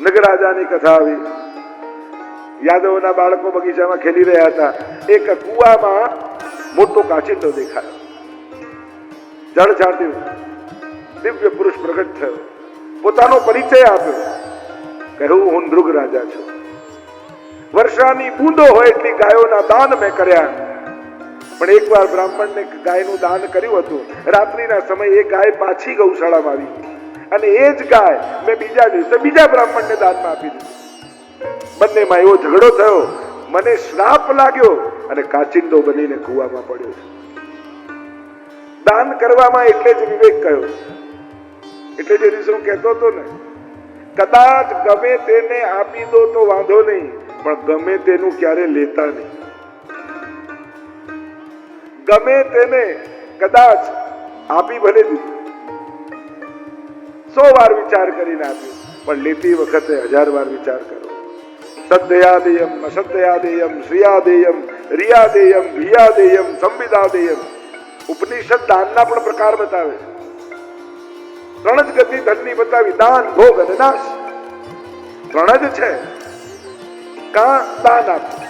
નગરાજાની કથા આવી. યાદવના બાળકો બગીચામાં ખેલી રહ્યા હતા. એક કુવામાં મોટો કાચિંડો દેખાયો. જળ છાંટ્યું દિવ્ય પુરુષ પ્રગટ થયો. પોતાનો પરિચય આપ્યો. કહ્યું, હું નૃગ રાજા છું. વર્ષાની બૂંદો હોય એટલી ગાયોના દાન મેં કર્યા. પણ એકવાર બ્રાહ્મણને ગાયનું દાન કર્યું હતું. રાત્રિના સમયે એ ગાય પાછી ગૌશાળામાં આવી. અને એ જ ગાય મેં બીજા દિવસે બીજા બ્રાહ્મણને દાનમાં આપી દીધી. બંનેમાં એવો ઝઘડો થયો. મને શ્રાપ લાગ્યો અને કાચિંદો બનીને કુવામાં પડ્યો દાન કરવામાં એટલે જ વિવેક કયો. એટલે જે ઋષુ કહેતો હતો ને, કદાચ ગમે તેને આપી દો તો વાંધો નહીં, પણ ગમે તેનું ક્યારે લેતા નહીં. ગમે તેને કદાચ આપી ભલે દીધું. સો વાર વિચાર કરીને આપ્યું. પણ લેતી વખતે હજાર વાર વિચાર કરો. સદ્દયાદેયમ અસદ્દયાદેયમ શ્રિયાદેયમ, રિયાદેયમ, ભિયાદેયમ, સંવિદાદેયમ. ઉપનિષદ દાનના પણ પ્રકાર બતાવે છે. ત્રણ જ ગતિ ધનની બતાવી, દાન, ભોગ અને નાશ. ત્રણ જ છે. કા દાન આપવું?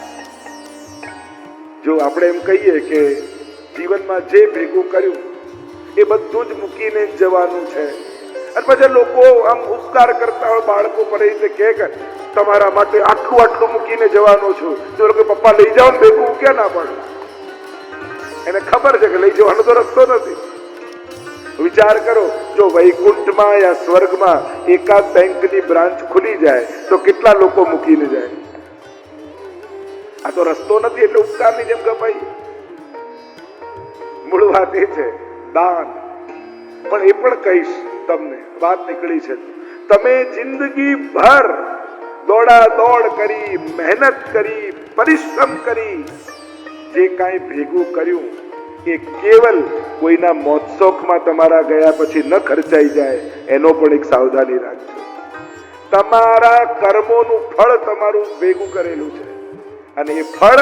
જો આપણે એમ કહીએ કે જીવનમાં જે ભેગું કર્યું, એ બધું જ મૂકીને જવાનું છે. અને પછી લોકો આમ ઉપકાર કરતા હોય, બાળકો પર એ કે તમારા માટે આટલું આટલું મૂકીને જવાનો છું. તો લોકો પપ્પા લઈ જાઓ ને ભેગું મૂક્યા ના પણ એને ખબર છે કે લઈ જવાનો તો રસ્તો નથી. વિચાર કરો, જો વૈકુંઠમાં યા સ્વર્ગમાં એકાદ બેંકની બ્રાન્ચ ખુલી જાય, તો કેટલા લોકો મૂકીને જાય? આ તો રસ્તો નથી એટલે ઉપકારની જેમ કપાઈ. મૂળ વાત એ છે, દાન. પણ એ પણ કહીશ. તમને વાત નીકળી છે. તમે જિંદગી ભર દોડા દોડ કરી, મહેનત કરી, પરિશ્રમ કરી, જે કાંઈ ભેગું કર્યું, એ કેવલ કોઈના મોત્સોખમાં તમારા ગયા પછી ન ખર્ચાઈ જાય, એનો પણ એક સાવધાની રાખજો. તમારા કર્મોનું ફળ તમારું ભેગું કરેલું છે. અને એ ફળ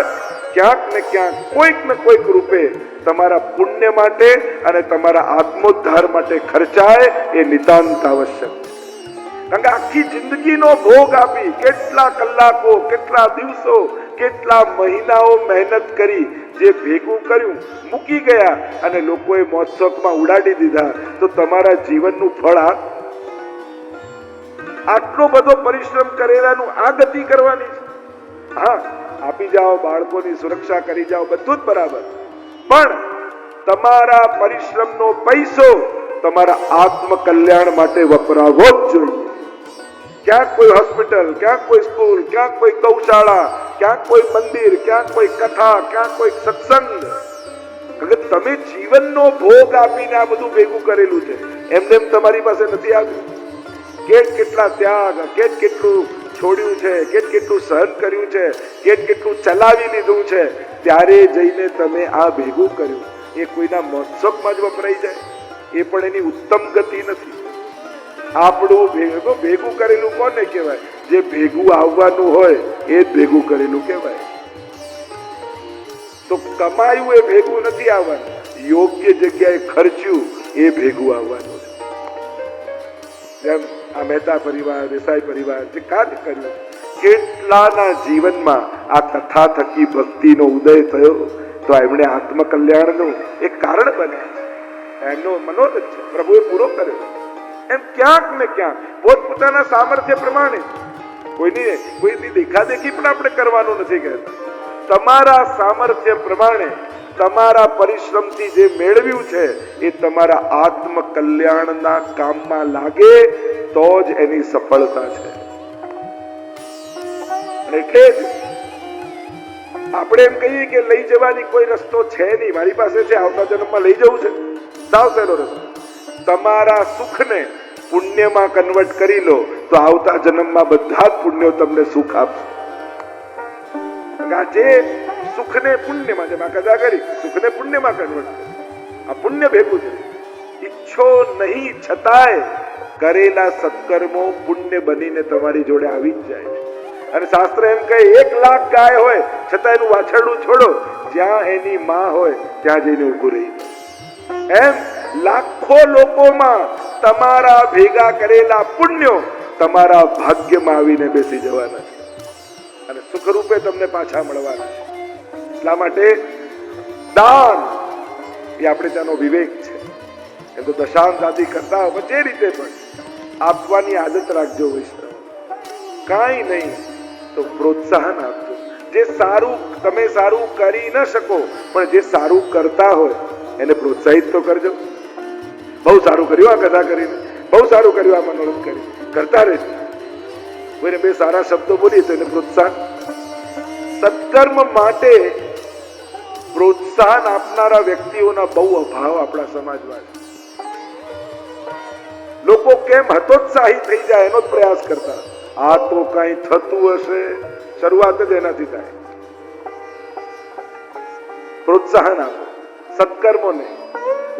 ક્યાંક ને ક્યાંક કોઈક ને કોઈક રૂપે તમારા પુણ્ય માટે અને તમારા આત્મોદ્ધાર માટે ખર્ચાય એ નિતાંત આવશ્યક. કારણ કે આખી જિંદગીનો ભોગ આપી કેટલા કલાકો, કેટલા દિવસો, કેટલા મહિનાઓ મહેનત કરી જે ભેગું કર્યું, મૂકી ગયા અને લોકોએ મોત્સવમાં ઉડાડી દીધા. તો તમારા જીવનનું ફળ આ? આટલો બધો પરિશ્રમ કરેલાનું આ ગતિ કરવાની છે? હા, આપી જાઓ બાળકોની સુરક્ષા, કરી જાઓ, બધું જ બરાબર. પણ તમારા પરિશ્રમનો પૈસો તમારા આત્મ કલ્યાણ માટે વપરાવો જ જોઈએ. ક્યાંક કોઈ હોસ્પિટલ, ક્યાંક કોઈ સ્કૂલ, ક્યાંક કોઈ ગૌશાળા, ક્યાંક કોઈ મંદિર, ક્યાંક કોઈ કથા, ક્યાંક કોઈ સત્સંગ. તમે જીવનનો ભોગ આપીને આ બધું ભેગું કરેલું છે. એમને એમ તમારી પાસે નથી આવ્યું. કેટ કેટલા ત્યાગ કેટ કેટલું છોડ્યું છે, કેટ કેટલું સહન કર્યું છે, કેટ કેટલું ચલાવી લીધું છે, ત્યારે જઈને તમે આ ભેગું કર્યું. એ કોઈના મહોત્સવમાં જ વપરાઈ જાય. એ પણ એની ઉત્તમ ગતિ નથી. આપણું ભેગું ભેગું કરેલું કોને કહેવાય? જે ભેગું આવવાનું હોય, એ ભેગું કરેલું કહેવાય. તો કમાયું એ ભેગું નથી આવવાનું. યોગ્ય જગ્યાએ ખર્ચ્યું, એ ભેગું આવવાનું. જેમ આ મહેતા પરિવાર, દેસાઈ પરિવાર જે કાર્ય કર્યું કેટલાના જીવનમાં આ કથા થકી ભક્તિનો ઉદય થયો, તો એમણે આત્મકલ્યાણનું એક કારણ બને એમનો મનોરથ છે. પ્રભુએ પૂરો કર્યો. એમ ક્યાંક ને ક્યાંક પોતપોતાના સામર્થ્ય પ્રમાણે કોઈની કોઈની દેખાદેખી પણ આપણે કરવાનું નથી કહેતા. તમારા સામર્થ્ય પ્રમાણે તમારા પરિશ્રમથી જે મેળવ્યું છે, એ તમારા આત્મકલ્યાણના કામમાં લાગે, તો જ એની સફળતા છે. એટલે આપણે એમ કહીએ કે લઈ જવાની કોઈ રસ્તો છે નહીં. મારી પાસે છે, આવતા જન્મમાં લઈ જવું છે. સાવ સહેલો રસ્તો. તમારા સુખને પુણ્યમાં કન્વર્ટ કરી લો, તો આવતા જન્મમાં બધા જ પુણ્યો તમને સુખ આપશે. આ જે સુખને પુણ્યમાં જમા કદા કરી સુખને પુણ્યમાં કન્વર્ટ કરી આ પુણ્ય ભેગું છે. ઈચ્છો નહીં છતાંય કરેલા સત્કર્મો પુણ્ય બનીને તમારી જોડે આવી જ જાય છે. અને શાસ્ત્ર એમ કહે, એક લાખ ગાય હોય, છતાં એનું વાછરડું છોડો. જ્યાં એની માં હોય, ત્યાં જઈને ઊભું રહી એમ લાખો લોકોમાં તમારા ભેગા કરેલા પુણ્યો તમારા ભાગ્યમાં આવીને બેસી જવાના છે. અને સુખરૂપે તમને પાછા મળવાના છે. એટલા માટે દાન એ આપણે ત્યાંનો વિવેક છે. એમ તો દશાંત આદિ કરતા હોય જે રીતે પણ આપવાની આદત રાખજો વૈષ્ણવ. કાંઈ નહીં, તો પ્રોત્સાહન આપજો. જે સારું, તમે સારું કરી ન શકો, પણ જે સારું કરતા હોય, એને પ્રોત્સાહિત તો કરજો. બહુ સારું કર્યું આ કથા કરીને. બહુ સારું કર્યું આ મનોરથ કરી કરતા રહેજો. કોઈને બે સારા શબ્દો બોલીએ તો એને પ્રોત્સાહન. સત્કર્મ માટે પ્રોત્સાહન આપનારા વ્યક્તિઓના બહુ અભાવ આપણા સમાજમાં લોકો કેમ હતોત્સાહી થઈ જાય એનો જ પ્રયાસ કરતા. આ તો કઈ થતું હશે. શરૂઆત જ એનાથી થાય. પ્રોત્સાહન આપો. સત્કર્મોને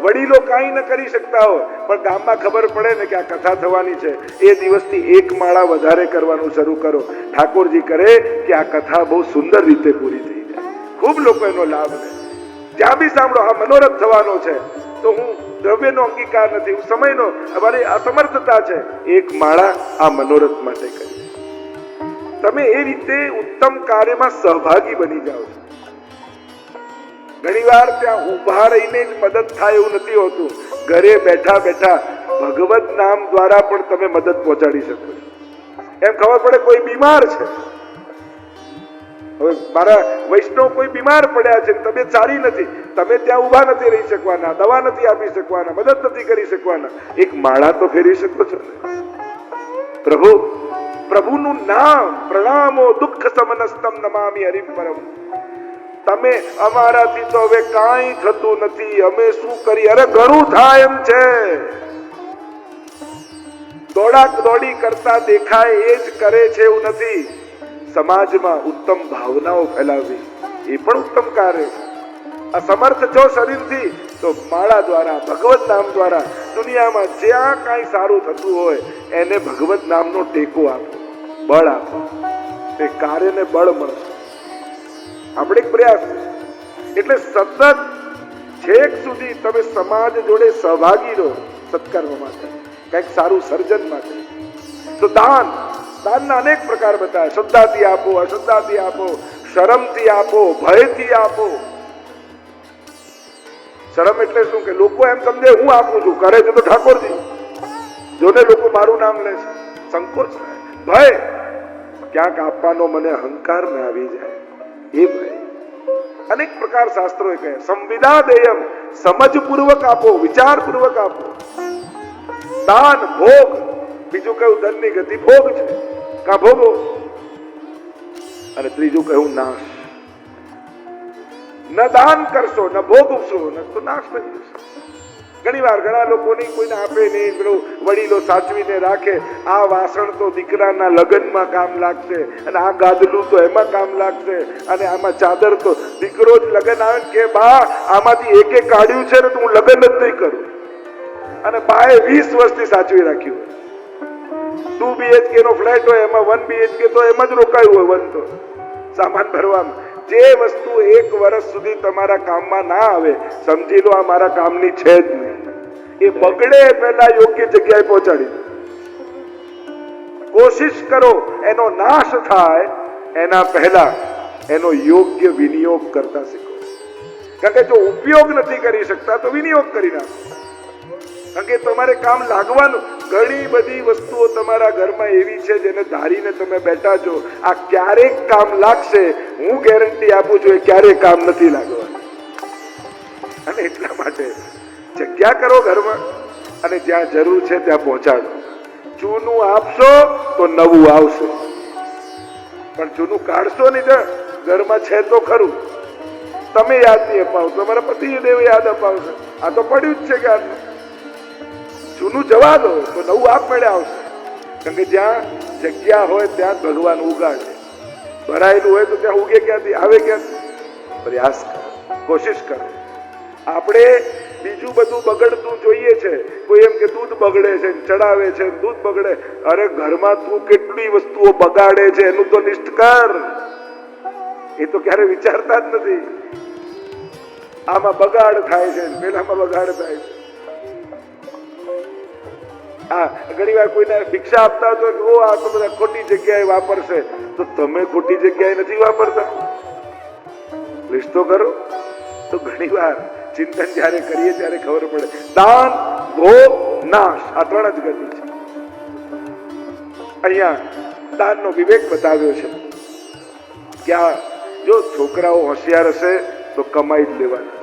વડીલો કાંઈ ન કરી શકતા હોય, પણ ગામમાં ખબર પડે ને કે આ કથા થવાની છે. એ દિવસથી એક માળા વધારે કરવાનું શરૂ કરો. ઠાકોરજી કરે કે આ કથા બહુ સુંદર રીતે પૂરી થઈ. ખૂબ લોકો એનો લાભ લે. જ્યાં બી સાંભળો, આ મનોરથ થવાનો છે, તો હું દ્રવ્યનો અંગીકાર નથી, હું સમયનો, અમારી અસમર્થતા છે, એક માળા આ મનોરથ માટે કરી. તમે એ રીતે ઉત્તમ કાર્યમાં સહભાગી બની જાઓ છો. ઘણીવાર ત્યાં ઊભા રહીને જ મદદ થાય એવું નથી હોતું. ઘરે બેઠા બેઠા ભગવત નામ દ્વારા પણ તમે મદદ પહોંચાડી શકો છો. એમ ખબર પડે કોઈ બીમાર છે. હવે મારા વૈષ્ણવ કોઈ બીમાર પડ્યા છે તબિયત સારી નથી. તમે ત્યાં ઊભા નથી રહી શકવાના, દવા નથી આપી શકવાના, મદદ નથી કરી શકવાના. એક માળા તો ફેરવી શકો છો ને? પ્રભુ, પ્રભુનું નામ, પ્રણામો, દુઃખ સમનસ્તમ નમામી હરિમ પરમ. તમે અમારાથી તો હવે કાંઈ થતું નથી. અમે શું કરી? અરે ઘણું થાય એમ છે. દોડાક દોડી કરતા દેખાય, એ જ કરે છે એવું નથી. સમાજમાં ઉત્તમ ભાવનાઓ ફેલાવવી, એ પણ ઉત્તમ કાર્ય. અસમર્થ છો શરીરથી, તો માળા દ્વારા, ભગવત નામ દ્વારા દુનિયામાં જ્યાં કાંઈ સારું થતું હોય, એને ભગવત નામનો ટેકો આપો, બળ આપો. એ કાર્યને બળ મળશે આપણે એક પ્રયાસ એટલે સતત છેક સુધી તમે સમાજ જોડે સહભાગી રહો, સત્કર્મ માટે, કંઈક સારું સર્જન માટે. તો દાન દાનના અનેક પ્રકાર બતાવ્યા. શ્રદ્ધાથી આપો અશ્રદ્ધાથી આપો, શરમથી આપો, ભયથી આપો. શરમ એટલે શું કે લોકો એમ સમજે, હું આપું છું કરે છે તો ઠાકોરજી. જોને લોકો મારું નામ લે છે. સંકોચ ભય. ક્યાંક આપવાનો મને અહંકાર ને આવી જાય. એ ભય. અનેક પ્રકાર શાસ્ત્રો કહે, સંવિદા દેયમ, સમજપૂર્વક આપો, વિચારપૂર્વક આપો. દાન, ભોગ. બીજું કયું ધનની ગતિ ભોગ છે. કા ભોગો અને ત્રીજું કહ્યું નાશ ન દાન કરશો ન ભોગવશો ન તો નાશ થઈ જશે ઘણી વાર ઘણા લોકોની કોઈને આપે નહીં પેલું વડીલો સાચવીને રાખે આ વાસણ તો દીકરાના લગ્નમાં કામ લાગશે અને આ ગાદલું તો એમાં કામ લાગશે અને આમાં ચાદર તો દીકરો જ લગ્ન આવે કે બા આમાંથી એક કાઢ્યું છે ને તો હું લગ્ન જ નહીં કરું અને બાએ વીસ વર્ષથી સાચવી રાખ્યું. ટુ બીએચકે નો ફ્લેટ હોય, એમાં વન બીએચકે તો એમ જ રોકાયું હોય વન તો. સામાન ભરવામાં. જે વસ્તુ એક વર્ષ સુધી તમારા કામમાં ના આવે, સમજી લો આ મારા કામની છે જ નહીં. એ બગડે પહેલા યોગ્ય જગ્યાએ પહોંચાડી કોશિશ કરો, એનો નાશ થાય, એના પહેલા એનો યોગ્ય વિનિયોગ કરતા શીખો. કારણ કે જો ઉપયોગ નથી કરી શકતા, તો વિનિયોગ કરી નાખો. કારણ કે તમારે કામ લાગવાનું. ઘણી બધી વસ્તુઓ તમારા ઘરમાં એવી છે જેને ધારીને તમે બેઠા છો. આ ક્યારેક કામ લાગશે, હું ગેરંટી આપું છું, એ ક્યારેય કામ નથી લાગવાનું. અને એટલા માટે જગ્યા કરો ઘરમાં અને જ્યાં જરૂર છે ત્યાં પહોંચાડો. જૂનું આપશો તો નવું આવશે. પણ જૂનું કાઢશો નહીં તો ઘરમાં છે તો ખરું. તમે યાદ નહીં અપાવો તમારા પતિ દેવ યાદ અપાવશે. આ તો પડ્યું જ છે કે જૂનું જવા દો તો નવું આપમેળે આવશે. કારણ કે જ્યાં જગ્યા હોય ત્યાં ભગવાન ઉગાડે. ભરાયેલું હોય તો ત્યાં ઉગે ક્યાંથી? આવે ક્યાંથી? પ્રયાસ કરો, કોશિશ કરો. આપણે બીજું બધું બગડતું જોઈએ છે. કોઈ એમ કે દૂધ બગડે છે, ચડાવે છે, દૂધ બગડે. અરે ઘરમાં તું કેટલી વસ્તુઓ બગાડે છે, એનું તો લિસ્ટ કર. એ તો ક્યારે વિચારતા જ નથી. આમાં બગાડ થાય છે પેલામાં બગાડ થાય છે. આ ઘણી વાર કોઈને ભિક્ષા આપતા તો ઓ આ તો બધા ખોટી જગ્યાએ વાપરશે. તો તમે ખોટી જગ્યાએ નથી વાપરતા. લિસ્ટ તો કરો. તો ઘણી વાર ચિંતન જ્યારે કરીએ ત્યારે ખબર પડે. દાન, ભોગ, નાશ, આ ત્રણ જ ગતિ છે. અહીંયા દાનનો વિવેક બતાવ્યો છે. કે જો છોકરાઓ હોશિયાર હશે તો કમાઈ જ લેવાના.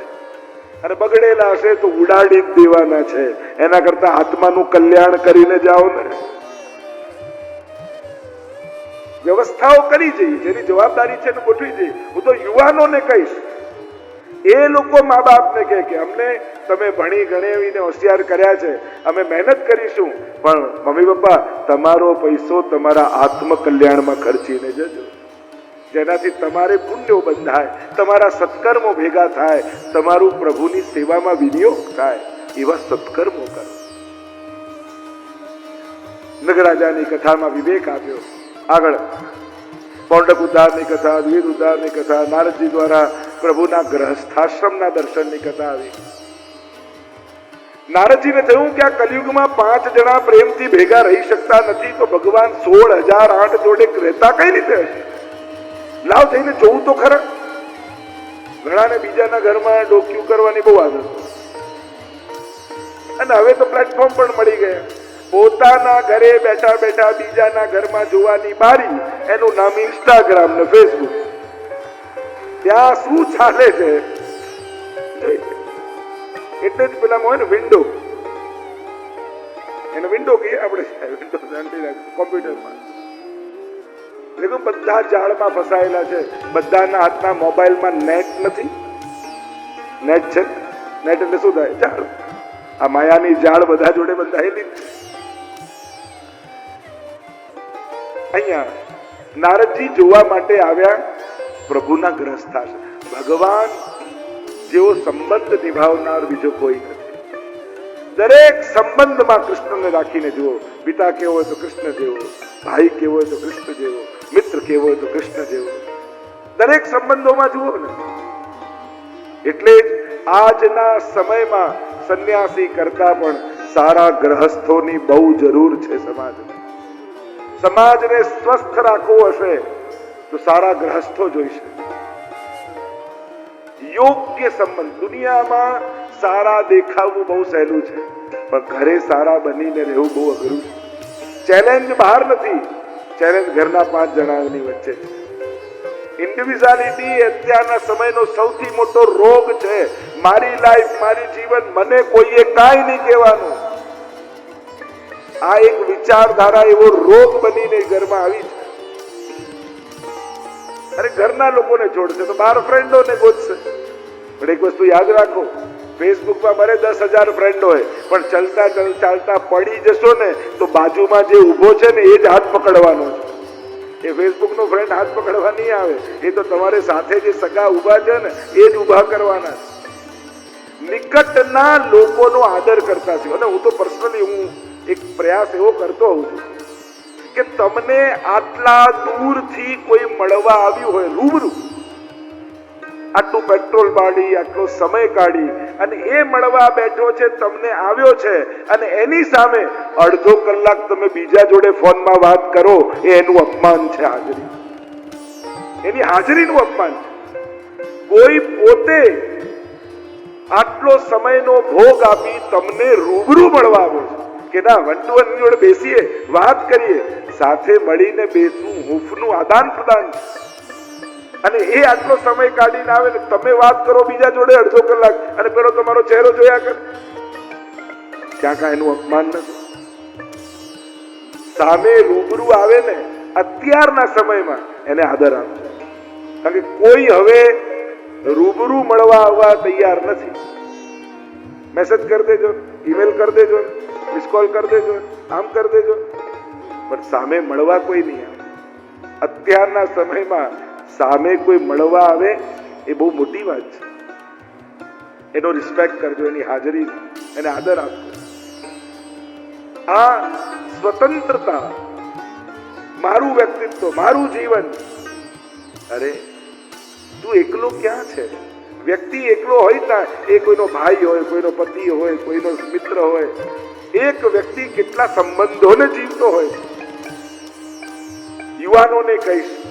અને બગડેલા હશે તો ઉડાડી જ દેવાના છે. એના કરતા આત્માનું કલ્યાણ કરીને જાઓ ને. વ્યવસ્થાઓ કરી જઈએ જેની જવાબદારી છે ગોઠવી જઈ. હું તો યુવાનોને કહીશ. એ લોકો મા બાપને કહે કે, અમને તમે ભણી ગણેવીને હોશિયાર કર્યા છે. અમે મહેનત કરીશું. પણ મમ્મી પપ્પા તમારો પૈસો તમારા આત્મકલ્યાણમાં ખર્ચીને જજો. જેનાથી તમારે પુણ્યો બંધાય, તમારા સત્કર્મો ભેગા થાય, તમારું પ્રભુની સેવામાં વિનિયોગ થાય, એવા સત્કર્મો કરો. નગરાજાની કથામાં વિવેક આપ્યો. આગળ પૌંડક ઉદ્ધારની કથા દ્વિધ ઉદ્ધારની કથા, નારદજી દ્વારા પ્રભુના ગ્રહસ્થાશ્રમના દર્શનની કથા આવી. નારદજીને થયું કે આ કલયુગમાં પાંચ જણા પ્રેમથી ભેગા રહી શકતા નથી, તો ભગવાન સોળ હજાર આઠ જોડે રહેતા કઈ રીતે હશે? લાવ થઈને જોવું તો ખરા. ઘણાને બીજાના ઘરમાં ડોક્યુ કરવાની બહુ આદત. અને હવે તો પ્લેટફોર્મ પણ મળી ગયા. પોતાના ઘરે બેઠા બેઠા બીજાના ઘરમાં જોવાની બારી, એનું નામ ઇન્સ્ટાગ્રામ ને ફેસબુક ત્યાં શું ચાલે છે? એટલે જ પેલા હોય ને વિન્ડો એને વિન્ડો કહીએ આપણે? વિન્ડો કોમ્પ્યુટરમાં દેખો બધા જાળમાં ફસાયેલા છે. બધાના હાથના મોબાઈલમાં નેટ નથી. નેટ છે? નેટ એટલે શું થાય? જાળ આ માયાની જાળ બધા જોડે બંધાયેલી અહીંયા નારદજી જોવા માટે આવ્યા, પ્રભુના ગ્રહસ્થા છે. ભગવાન જેવો સંબંધ નિભાવનાર બીજો કોઈ નથી. દરેક સંબંધમાં કૃષ્ણને રાખીને જુઓ. પિતા કેવો હોય તો કૃષ્ણ જેવો. ભાઈ કેવો હોય તો કૃષ્ણ જેવો. મિત્ર કેવો તો કૃષ્ણ જેવો દરેક સંબંધોમાં જુઓ ને. એટલે આજના સમયમાં સંન્યાસી કરતા પણ સારા ગ્રહસ્થોની બહુ જરૂર છે સમાજમાં સમાજને સ્વસ્થ રાખવો હશે તો સારા ગ્રહસ્થો જોઈશે યોગ્ય સંબંધ. દુનિયામાં સારા દેખાવું બહુ સહેલું છે. પણ ઘરે સારા બનીને રહેવું બહુ અઘરું છે. ચેલેન્જ બહાર નથી. ચેલેન્જ ઘરના પાંચ જણાની વચ્ચે. ઇન્ડિવિઝ્યુઆલિટી અત્યારના સમયનો સૌથી મોટો રોગ છે. મારી લાઈફ મારી જીવન, મને કોઈએ કાંઈ નહીં કહેવાનું. આ એક વિચારધારા એવો રોગ બનીને ઘરમાં આવી છે. અરે ઘરના લોકોને જોડશે તો બાર ફ્રેન્ડોને ગોતશે. પણ એક વસ્તુ યાદ રાખો ફેસબુકમાં મારે દસ હજાર ફ્રેન્ડ હોય, પણ ચલતા ચલ- ચાલતા પડી જશો ને, તો બાજુમાં જે ઊભો છે ને, એ જ હાથ પકડવાનો છે. એ ફેસબુકનો ફ્રેન્ડ હાથ પકડવા નહીં આવે. એ તો તમારે સાથે જે સગા ઊભા છે ને, એ જ ઊભા કરવાના નિકટના લોકોનો આદર કરતા છે. અને હું તો પર્સનલી હું એક પ્રયાસ એવો કરતો હોઉં છું કે તમને આટલા દૂરથી કોઈ મળવા આવ્યું હોય, રૂબરૂ આટલું પેટ્રોલ પાડી આટલો સમય કાઢી અને એ મળવા બેઠો છે, તમને આવ્યો છે અને એની સામે અડધો કલાક તમે બીજા જોડે ફોનમાં વાત કરો, એ એનું અપમાન છે હાજરી. એની હાજરીનું અપમાન છે. કોઈ પોતે આટલો સમયનો ભોગ આપી તમને રૂબરૂ મળવા આવ્યો છે. કે ના વન ટુ વન જોડે બેસીએ, વાત કરીએ, સાથે મળીને બેસવું, હૂંફનું આદાન પ્રદાન છે. અને એ આટલો સમય કાઢીને આવે ને તમે વાત કરો બીજા જોડે અડધો કલાક અને પેલો તમારો ચહેરો જોયા કર. ક્યાં કાંઈ એનું અપમાન નથી. સામે રૂબરૂ આવે ને અત્યારના સમયમાં એને આદર આપજો. કારણ કે કોઈ હવે રૂબરૂ મળવા આવવા તૈયાર નથી. મેસેજ કરી દેજો ઈમેલ કરી દેજો મિસ કોલ કરી દેજો, આમ કરી દેજો. પણ સામે મળવા કોઈ નહીં અત્યારના સમયમાં સામે કોઈ મળવા આવે એ બહુ મોટી વાત છે. એનો રિસ્પેક્ટ કરજો, એની હાજરી એને આદર આપજો. આ સ્વતંત્રતા મારું વ્યક્તિત્વ, મારું જીવન. અરે, તું એકલો ક્યાં છે? વ્યક્તિ એકલો હોય ના. એ કોઈનો ભાઈ હોય, કોઈનો પતિ હોય, કોઈનો મિત્ર હોય. એક વ્યક્તિ કેટલા સંબંધોને જીવતો હોય. યુવાનોને કહીશ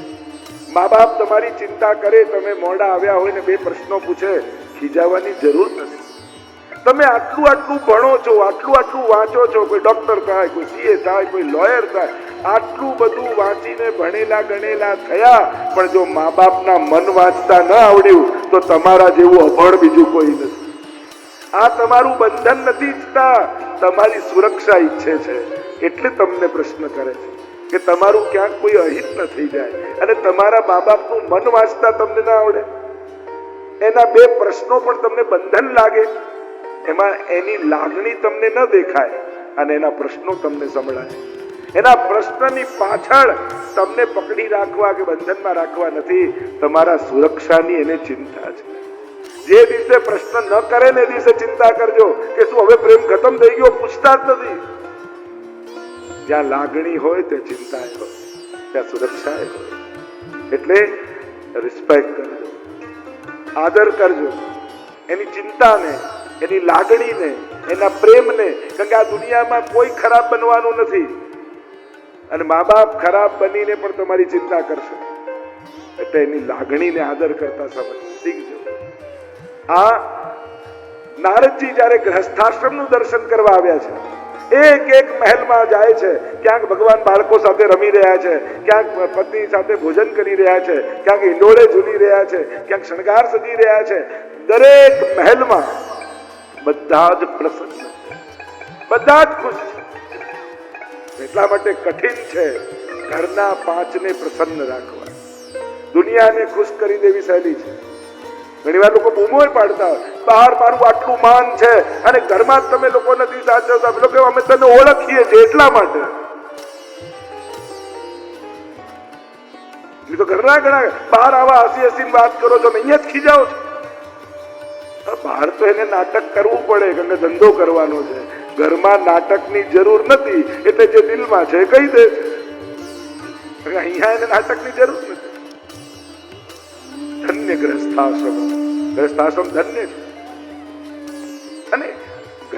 મા બાપ તમારી ચિંતા કરે, તમે મોડા આવ્યા હોય ને બે પ્રશ્નો પૂછે, ખીજાવાની જરૂર નથી. તમે આટલું આટલું ભણો છો, આટલું આટલું વાંચો છો, કોઈ ડોક્ટર થાય, કોઈ સીએ થાય, કોઈ લોયર થાય, આટલું બધું વાંચીને ભણેલા ગણેલા થયા, પણ જો મા બાપના મન વાંચતા ન આવડ્યું, તો તમારા જેવું અભણ બીજું કોઈ નથી. આ તમારું બંધન નથી ઈચ્છતા, તમારી સુરક્ષા ઈચ્છે છે, એટલે તમને પ્રશ્ન કરે છે. કે તમારું ક્યાંક કોઈ અહિત ન થઈ જાય અને તમારા મા બાપનું મન વાંચતા તમને ના આવડે? એના બે પ્રશ્નો પણ તમને બંધન લાગે. એમાં એની લાગણી તમને ન દેખાય અને એના પ્રશ્નો તમને સંભળાય. એના પ્રશ્નની પાછળ તમને પકડી રાખવા કે બંધનમાં રાખવા નથી, તમારા સુરક્ષાની એને ચિંતા છે. જે દિવસે પ્રશ્ન ન કરે ને દિવસે ચિંતા કરજો કે શું હવે પ્રેમ ખતમ થઈ ગયો? પૂછતા જ નથી. જ્યાં લાગણી હોય ત્યાં ચિંતા હોય, ત્યાં સુરક્ષા હોય. એટલે રિસ્પેક્ટ કરજો. આદર કરજો. એની ચિંતાને, એની લાગણીને, એના પ્રેમને, કારણ કે આ દુનિયામાં કોઈ ખરાબ બનવાનું નથી. અને મા બાપ ખરાબ બનીને પણ તમારી ચિંતા કરશે. એટલે એની લાગણીને આદર કરતા સમજ. શીખજો. આ નારદજી જ્યારે ગ્રહસ્થાશ્રમનું દર્શન કરવા આવ્યા છે એક એક મહેલમાં જાય છે. ક્યાંક ભગવાન બાળકો સાથે રમી રહ્યા છે. ક્યાંક પત્ની સાથે ભોજન કરી રહ્યા છે. ક્યાંક ઇંડોળે ઝૂલી રહ્યા છે. ક્યાંક શણગાર સજી રહ્યા છે. દરેક મહેલમાં બધા જ પ્રસન્ન. બધા જ ખુશ છે. એટલા માટે કઠિન છે ઘરના પાંચને પ્રસન્ન રાખવા. દુનિયાને ખુશ કરી દેવી સહેલી છે. ઘણીવાર લોકો બૂમો પાડતા હોય. બહાર મારું આટલું માન છે અને ઘરમાં જ તમે લોકો નથી સાચવતા પેલો કે અમે તને ઓળખીએ છીએ એટલા માટે. તો ઘરના ઘણા બહાર આવા હસી હસી વાત કરો છો અહીંયા જ ખીજાઓ છો. બહાર તો એને નાટક કરવું પડે કે ધંધો કરવાનો છે. ઘરમાં નાટકની જરૂર નથી, એટલે જે દિલમાં છે કહી દે. અહીંયા એને નાટકની જરૂર નથી. ધન્ય ગ્રસ્થાશ્રમ ગ્રસ્થાશ્રમ ધન્ય છે.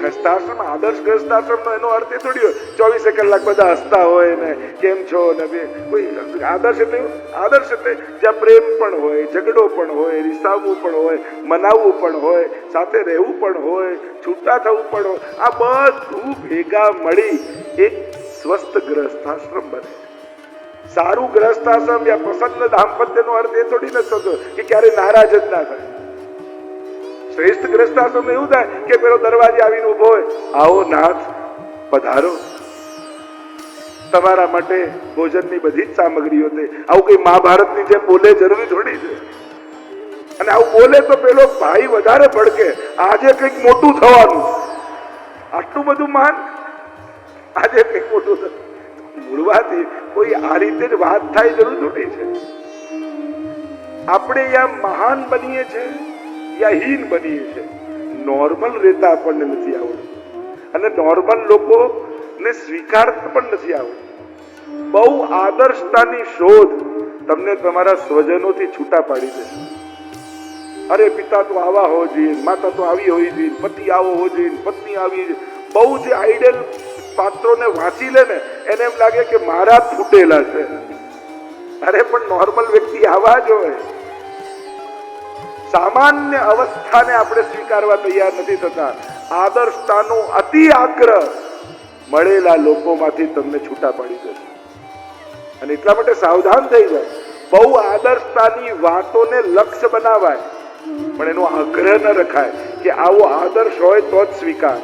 ગ્રસ્થાશ્રમ આદર્શ ગ્રસ્થાશ્રમ નો એનો અર્થ એ થોડી હોય. ચોવીસે કલાક બધા હસતા હોય ને, કેમ છો ને બે? કોઈ આદર્શ એટલે આદર્શ એટલે જ્યાં પ્રેમ પણ હોય, ઝઘડો પણ હોય, રિસાવવું પણ હોય, મનાવવું પણ હોય, સાથે રહેવું પણ હોય, છૂટા થવું પણ હોય, આ બધું ભેગા મળી એક સ્વસ્થ ગ્રસ્તાશ્રમ બને. સારું ગ્રસ્તાશ્રમ યા પ્રસન્ન દાંપત્યનો અર્થ એ થોડી નથી થતો કે ક્યારે નારાજ જ ના થાય. શ્રેષ્ઠ ગ્રસ્તાશ્રમ એવું થાય કે પેલો દરવાજે આવીને ઊભો હોય. આવો નાથ, પધારો. તમારા માટે ભોજનની બધી જ સામગ્રીઓ છે. આવું કઈ મહાભારતની જેમ બોલે જરૂરી થોડી છે. અને આવું બોલે તો પેલો ભાઈ વધારે ભડકે. આજે કંઈક મોટું થવાનું. આટલું બધું માન? આજે કંઈક મોટું થયું મૂળવાથી કોઈ આ રીતે જ વાત થાય જરૂર થોડી છે. આપણે અહીંયા મહાન બનીએ છીએ. યા હીન બનીએ છે. નોર્મલ રહેતા આપણને નથી આવડતું. અને નોર્મલ લોકો ને સ્વીકારતા પણ નથી આવડતું. બહુ આદર્શતાની શોધ તમને તમારા સ્વજનોથી છૂટા પાડી દેશે અરે પિતા તો આવા હોવો જોઈએ, માતા તો આવી હોવી જોઈએ, પતિ આવો હોવો જોઈએ, પત્ની આવી. બહુ જે આઈડલ પાત્રોને વાંચી લે ને, એને એમ લાગે કે મારા ફૂટેલા છે. અરે પણ નોર્મલ વ્યક્તિ આવા જ હોય. સામાન્ય અવસ્થાને આપણે સ્વીકારવા તૈયાર નથી થતા. આદર્શતાનો અતિ આગ્રહ મળેલા લોકોમાંથી તમને છૂટા પાડી દેશે અને એટલા માટે સાવધાન થઈ જાય બહુ આદર્શતાની વાતોને લક્ષ્ય બનાવાય. પણ એનો આગ્રહ ન રખાય કે આવો આદર્શ હોય તો જ સ્વીકાર.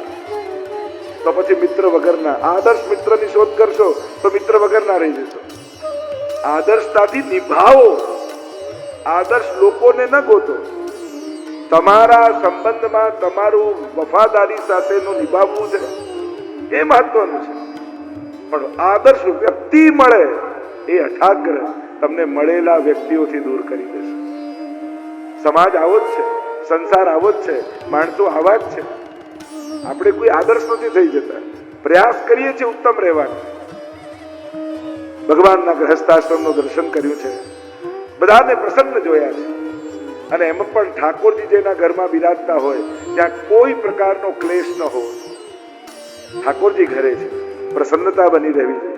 તો પછી મિત્ર વગરના, આદર્શ મિત્રની શોધ કરશો તો મિત્ર વગરના રહી જશો. આદર્શતાથી નિભાવો. આદર્શ લોકોને ન ગોતો. તમારા સંબંધમાં તમારું વફાદારી સાથેનું નિભાવવું છે, એ મહત્વનું છે. પણ આદર્શ વ્યક્તિ મળે એ અઠાગ્રહ તમને મળેલા વ્યક્તિઓથી દૂર કરી દેશે. સમાજ આવો જ છે, સંસાર આવો જ છે, માણસો આવા જ છે. આપણે કોઈ આદર્શ નથી થઈ જતા. પ્રયાસ કરીએ છીએ ઉત્તમ રહેવાનો. ભગવાનના ગ્રહસ્થાશ્રમનું દર્શન કર્યું છે. બધાને પ્રસન્ન જોયા છે. અને એમાં પણ ઠાકોરજી જેના ઘરમાં બિરાજતા હોય, ત્યાં કોઈ પ્રકારનો ક્લેશ ન હોય. ઠાકોરજી ઘરે છે, પ્રસન્નતા બની રહેવી જોઈએ.